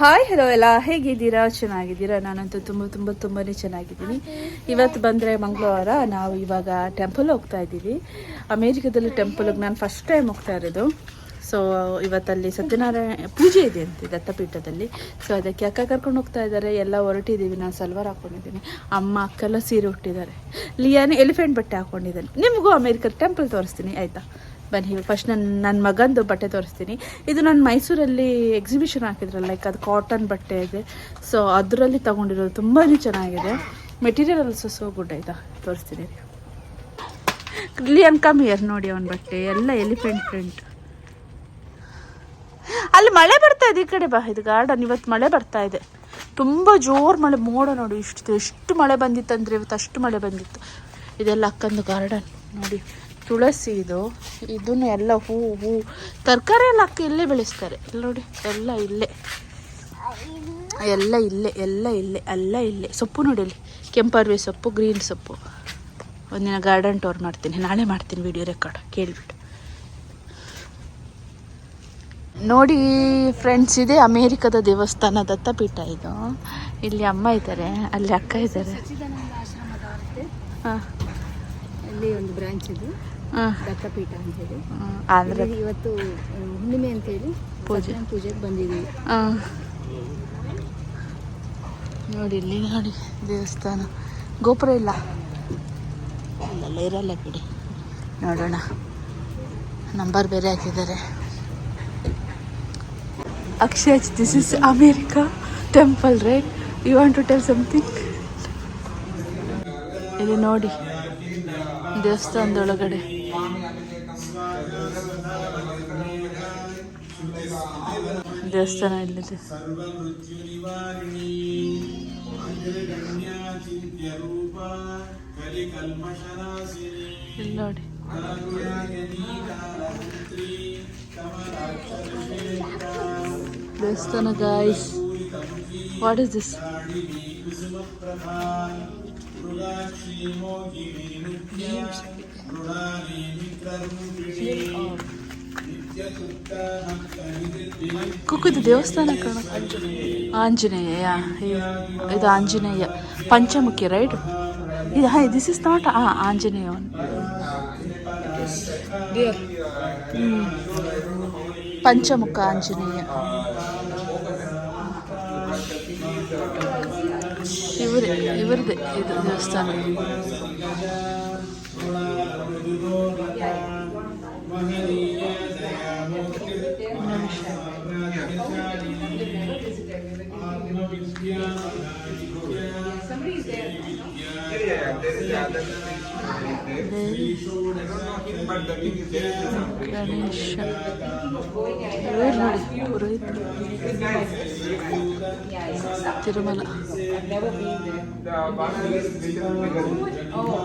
Hi hello ಎಲ್ಲ ಹೇಗಿದ್ದೀರಾ? ಚೆನ್ನಾಗಿದ್ದೀರಾ? ನಾನಂತೂ ತುಂಬ ತುಂಬ ತುಂಬಾ ಚೆನ್ನಾಗಿದ್ದೀನಿ. ಇವತ್ತು ಬಂದರೆ ಮಂಗಳವಾರ. ನಾವು ಇವಾಗ ಟೆಂಪಲ್ ಹೋಗ್ತಾ ಇದ್ದೀವಿ. ಅಮೇರಿಕದಲ್ಲಿ ಟೆಂಪಲ್ಗೆ ನಾನು ಫಸ್ಟ್ ಟೈಮ್ ಹೋಗ್ತಾ ಇರೋದು. ಸೊ ಇವತ್ತಲ್ಲಿ ಸತ್ಯನಾರಾಯಣ, ಪೂಜೆ ಇದೆ ಅಂತ ದತ್ತಪೀಠದಲ್ಲಿ. ಸೊ ಅದಕ್ಕೆ ಅಕ್ಕ ಕರ್ಕೊಂಡು ಹೋಗ್ತಾ ಇದ್ದಾರೆ. ಎಲ್ಲ ಹೊರಟಿದ್ದೀವಿ. ನಾನು ಸಲ್ವಾರ್ ಹಾಕ್ಕೊಂಡಿದ್ದೀನಿ ಅಮ್ಮ, ಅಕ್ಕೆಲ್ಲ ಸೀರೆ ಹುಟ್ಟಿದ್ದಾರೆ ಲಿಯಾನೆ ಎಲಿಫೆಂಟ್ ಬಟ್ಟೆ ಹಾಕ್ಕೊಂಡಿದ್ದಾನೆ ನಿಮಗೂ ಅಮೇರಿಕದ ಟೆಂಪಲ್ ತೋರಿಸ್ತೀನಿ. ಆಯಿತಾ? ಬನ್ನಿ ಫಸ್ಟ್ ನನ್ನ ನನ್ನ ಮಗಂದು ಬಟ್ಟೆ ತೋರಿಸ್ತೀನಿ. ಇದು ನಾನು ಮೈಸೂರಲ್ಲಿ ಎಕ್ಸಿಬಿಷನ್ ಹಾಕಿದ್ರಲ್ಲ ಲೈಕ್ ಅದು ಕಾಟನ್ ಬಟ್ಟೆ ಇದೆ. ಸೊ ಅದರಲ್ಲಿ ತಗೊಂಡಿರೋದು ತುಂಬಾ ಚೆನ್ನಾಗಿದೆ. ಮೆಟೀರಿಯಲ್ ಆಲ್ಸೋ ಸೋ ಗುಡ್ ಆಯ್ತಾ? ತೋರಿಸ್ತೀನಿ. ಕಮ್ ಇಯರ್ ನೋಡಿ ಅವನ ಬಟ್ಟೆ. ಎಲ್ಲ ಎಲಿಫೆಂಟ್ ಪ್ರಿಂಟ್ ಅಲ್ಲಿ ಮಳೆ ಬರ್ತಾ ಇದೆ ಈ ಕಡೆ ಬಾ. ಇದು ಗಾರ್ಡನ್ ಇವತ್ತು ಮಳೆ ಬರ್ತಾ ಇದೆ. ತುಂಬ ಜೋರು ಮಳೆ. ಮೋಡ ನೋಡಿ, ಇಷ್ಟು ಎಷ್ಟು ಮಳೆ ಬಂದಿತ್ತಂದ್ರೆ ಇವತ್ತು ಅಷ್ಟು ಮಳೆ ಬಂದಿತ್ತು. ಇದೆಲ್ಲ ಅಕ್ಕಂದು ಗಾರ್ಡನ್ ನೋಡಿ. ತುಳಸಿ ಇದು. ಇದನ್ನು ಎಲ್ಲ ಹೂವು ಹೂ. ತರಕಾರಿ ಎಲ್ಲ ಹಾಕಿ ಇಲ್ಲೇ ಬೆಳೆಸ್ತಾರೆ. ಇಲ್ಲಿ ನೋಡಿ ಎಲ್ಲ ಇಲ್ಲೇ. ಎಲ್ಲ ಇಲ್ಲೇ ಎಲ್ಲ ಇಲ್ಲೇ ಎಲ್ಲ ಇಲ್ಲೇ. ಸೊಪ್ಪು ನೋಡಿ ಅಲ್ಲಿ ಕೆಂಪರ್ವೆ ಸೊಪ್ಪು ಗ್ರೀನ್ ಸೊಪ್ಪು. ಒಂದಿನ ಗಾರ್ಡನ್ ಟೂರ್ ಮಾಡ್ತೀನಿ. ನಾಳೆ ಮಾಡ್ತೀನಿ ವಿಡಿಯೋ ರೆಕಾರ್ಡ್ ಕೇಳಿಬಿಟ್ಟು. ನೋಡಿ ಫ್ರೆಂಡ್ಸ್ ಇದೆ ಅಮೇರಿಕದ ದೇವಸ್ಥಾನ ದತ್ತಪೀಠ ಇದು. ಇಲ್ಲಿ ಅಮ್ಮ ಇದ್ದಾರೆ ಅಲ್ಲಿ ಅಕ್ಕ ಇದ್ದಾರೆ. ಹಾಂ. ಅಲ್ಲಿ ಒಂದು ಬ್ರಾಂಚ್ ಇದು. ದತ್ತಪೀಠ ಅಂತ ಹೇಳಿ. ಆಂಧ್ರ ಇವತ್ತು ಹುಣ್ಣಿಮೆ ಅಂತ ಹೇಳಿ ಪೂಜೆ. ಪೂಜೆಗೆ ಬಂದಿದ್ದೀವಿ. ಹಾಂ. ನೋಡಿ ಇಲ್ಲಿ ನೋಡಿ ದೇವಸ್ಥಾನ. ಗೋಪುರ ಇಲ್ಲ? ಇಲ್ಲೆಲ್ಲ ಇರಲ್ಲ ಬಿಡಿ. ನೋಡೋಣ. ನಂಬರ್ ಬೇರೆ ಹಾಕಿದ್ದಾರೆ. Akshay this is America temple right you want to tell something ಇಲ್ಲಿ ನೋಡಿ ದೇವಸ್ಥಾನದೊಳಗಡೆ. ದೇವಸ್ಥಾನ ಇಲ್ಲಿದೆ ಇಲ್ಲಿ ನೋಡಿ ದೇವಸ್ಥಾನ ಗಾಯ್ಸ್ ವಾಟ್ ಇಸ್ ದಿಸ್ ಕುಕ್ಕುದು ದೇವಸ್ಥಾನ ಕಾಣ ಆಂಜನೇಯ ಈ- ಇದು ಆಂಜನೇಯ ಪಂಚಮುಖಿ ರೈಟ್ ಇದು hi this is not Anjaneya one hmm. Panchamukha Anjaneya ಇವರೇ ಇವರದೇ ಇದು ದೇವಸ್ಥಾನ ಗಣೇಶ ಇವ್ರು ನೋಡಿ ಪುರೋಹಿತರು ತಿರುಮಲ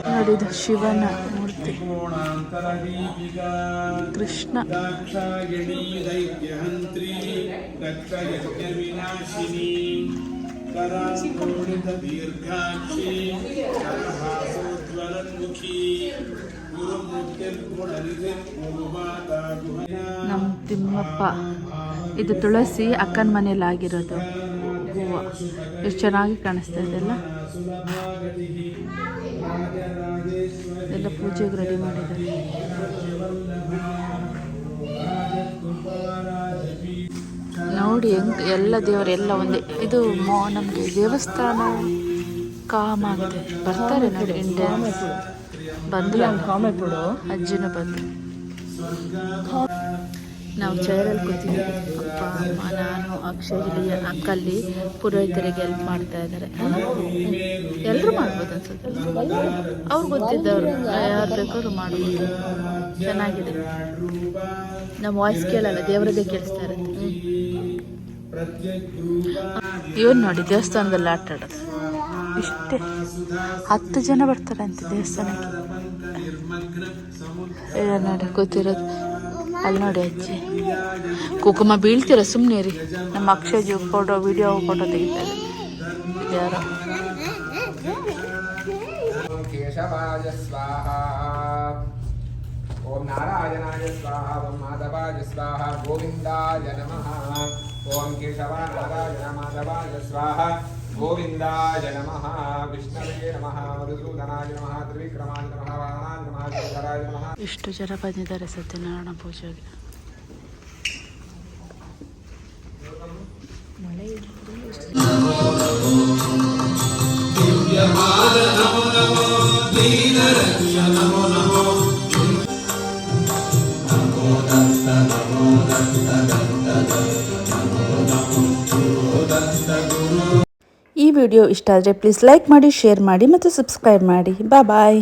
ನೋಡಿ ಇದು ಶಿವನ ಮೂರ್ತಿ ಕೃಷ್ಣ. ನಮ್ ತಿಮ್ಮಪ್ಪ ಇದು ತುಳಸಿ ಅಕ್ಕನ ಮನೇಲಿ ಆಗಿರೋದು ಹೂವು. ಎಷ್ಟು ಚೆನ್ನಾಗಿ ಕಾಣಿಸ್ತಾ ಇದೆಲ್ಲ ಎಲ್ಲ ಪೂಜೆಗೆ ರೆಡಿ ಮಾಡಿದ್ದಾರೆ. ನೋಡಿ ಹೆಂಗ್ ಎಲ್ಲ ದೇವರು ಎಲ್ಲ ಒಂದೇ. ಇದು ಮೋ ನಮಗೆ ದೇವಸ್ಥಾನ ಕಾಮ್ ಆಗಿದೆ ಬರ್ತಾರೆ ನೋಡಿ ಇಂಡಿಯಾ ಬಂದ್ರು ಅಜ್ಜಿನೂ ಬಂದ್ರು. ನಾವು ಚೇರಲ್ಲಿ ಕೂತಿದ್ದೀವಿ. ಅಪ್ಪ, ಅಮ್ಮ, ನಾನು ಇಲ್ಲಿ ಅಕ್ಕಲ್ಲಿ ಪುರೋಹಿತರಿಗೆ ಹೆಲ್ಪ್ ಮಾಡ್ತಾ ಇದ್ದಾರೆ. ಎಲ್ಲರೂ ಮಾಡ್ಬೋದು ಅನ್ಸುತ್ತೆ. ಅವ್ರು ಗೊತ್ತಿದ್ದವರು, ಯಾರು ಬೇಕಾದ್ರು ಮಾಡ್ಬೋದು. ಚೆನ್ನಾಗಿದೆ. ನಮ್ಮ ವಾಯ್ಸ್ ಕೇಳಲ್ಲ, ದೇವರದೇ ಕೇಳಿಸ್ತಾ ಇರುತ್ತೆ. ಇವನ್ ನೋಡಿ, ದೇವಸ್ಥಾನದಲ್ಲಿ ಆಟ ಆಡೋದು. ಇಷ್ಟೇ. ಹತ್ತು ಜನ ಬರ್ತಾರೆ ಅಂತ ದೇವಸ್ಥಾನಕ್ಕೆ. ನೋಡಿ, ಕೂತಿರೋದು. ಅಲ್ಲಿ ನೋಡಿ ಅಜ್ಜಿ ಕುಕುಮ ಬೀಳ್ತೀರ ಸುಮ್ಮನೆ ರೀ ನಮ್ಮ ಅಕ್ಷಯ್ ಫೋಟೋ ವಿಡಿಯೋ ಫೋಟೋ ತೆಗಿತಾರೆ ಯಾರು ಕೇಶವಾಯ ಸ್ವಾಹ ಓಂ ನಾರಾಯಣಾಯ ಸ್ವಾಹ ಓಂ ಮಾಧವಾಯ ಸ್ವಾಹ ಗೋವಿಂದಾಯ ನಮಃ ಓಂ ಕೇಶವ ನಾರಾಯಣ ಮಾಧವಾಯ ಸ್ವಾಹ ಗೋವಿಂದಾಯ ನಮಃ ವಿಷ್ಣವೇ ನಮಃ ಮಧುಸೂದನಾಯ ನಮಃ ತ್ರಿವಿಕ್ರಮಾಯ ನಮಃ ವಾಹನಾಯ ನಮಃ ಶಂಕರಾಯ ನಮಃ. ಇಷ್ಟು ಜನ ಬಂದಿದ್ದಾರೆ ಸತ್ಯನಾರಾಯಣ ಪೂಜೆಗೆ. ಈ ವಿಡಿಯೋ ಇಷ್ಟ ಆದರೆ ಪ್ಲೀಸ್ ಲೈಕ್ ಮಾಡಿ ಶೇರ್ ಮಾಡಿ ಮತ್ತು ಸಬ್ಸ್ಕ್ರೈಬ್ ಮಾಡಿ. ಬಾಯ್